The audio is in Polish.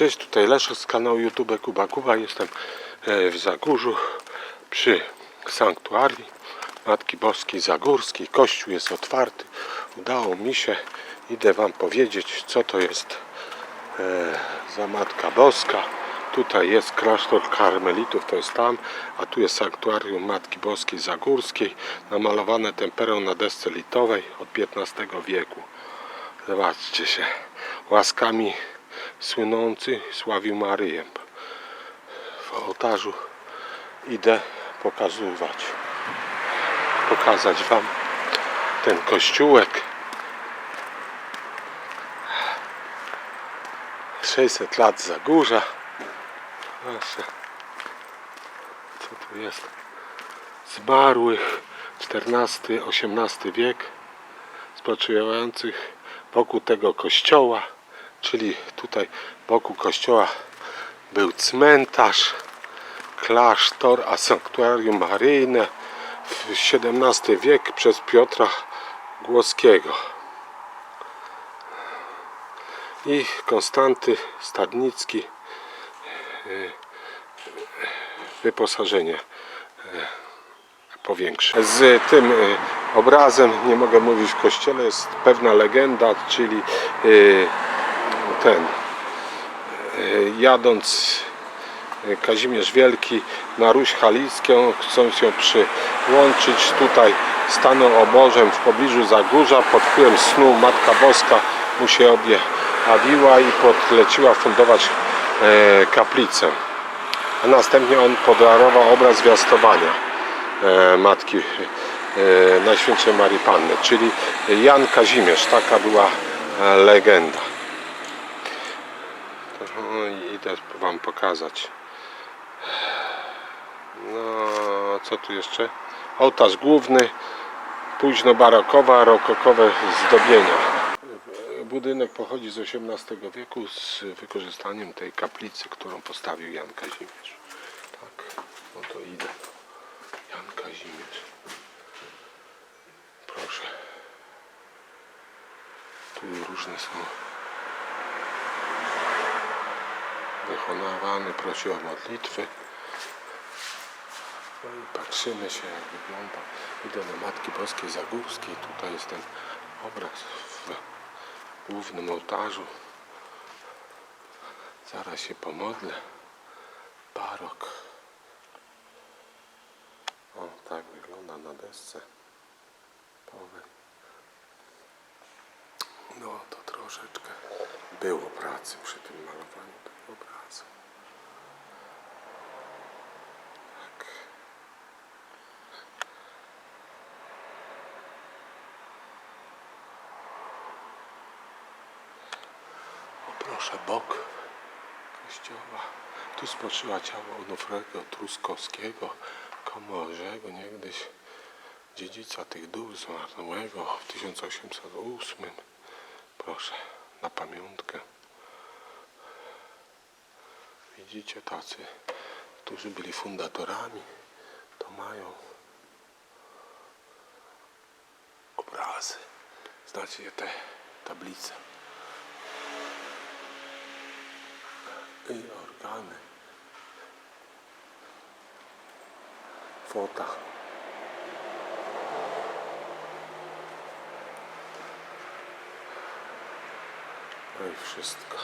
Cześć, tutaj Leszek z kanału YouTube Kuba Kuba. Jestem e, w Zagórzu przy sanktuarii Matki Boskiej Zagórskiej. Kościół jest otwarty. Udało mi się. Idę Wam powiedzieć, co to jest e, za Matka Boska. Tutaj jest klasztor karmelitów, to jest tam, a tu jest sanktuarium Matki Boskiej Zagórskiej, namalowane temperą na desce litowej od XV wieku. Zobaczcie się, łaskami słynący sławił Maryję. W ołtarzu idę pokazywać, pokazać Wam ten kościółek. 600 lat Zagórza. Proszę. Co tu jest? Zmarłych XIV-XVIII wiek spoczywających wokół tego kościoła, czyli tutaj wokół kościoła był cmentarz, klasztor, a sanktuarium maryjne w XVII wiek przez Piotra Głoskiego i Konstanty Stadnicki y, wyposażenie powiększy. Z tym y, obrazem, nie mogę mówić w kościele, jest pewna legenda, czyli ten y, jadąc y, Kazimierz Wielki na Ruś Halicką, chcąc ją przyłączyć tutaj stanął obożem w pobliżu Zagórza, pod wpływem snu Matka Boska mu się objawiła i podleciła fundować e, kaplicę. A następnie on podarował obraz zwiastowania e, Matki e, Najświętszej Marii Panny, czyli Jan Kazimierz, taka była e, legenda. No i idę Wam pokazać. No, co tu jeszcze? Ołtarz główny, późno barokowa, rokokowe zdobienia. Budynek pochodzi z XVIII wieku z wykorzystaniem tej kaplicy, którą postawił Jan Kazimierz. Tak, no to idę. Jan Kazimierz. Proszę. Tu różne są. Wyhonorowany prosi o modlitwy. No i patrzymy się jak wygląda. Idę do Matki Boskiej Zagórskiej. Tutaj jest ten obraz w głównym ołtarzu. Zaraz się pomodlę. Barok. O, tak wygląda na desce. Powej. No to troszeczkę było pracy przy tym malowaniu tego obrazu. Tak. O proszę, bok kościoła. Tu spoczywa ciało Onufrego Truskowskiego, komorzego, niegdyś dziedzica tych duch zmarłego w 1808. Proszę, na pamiątkę. Widzicie, tacy, którzy byli fundatorami, to mają obrazy. Znacie te tablice. I organy. Fota. No i wszystko.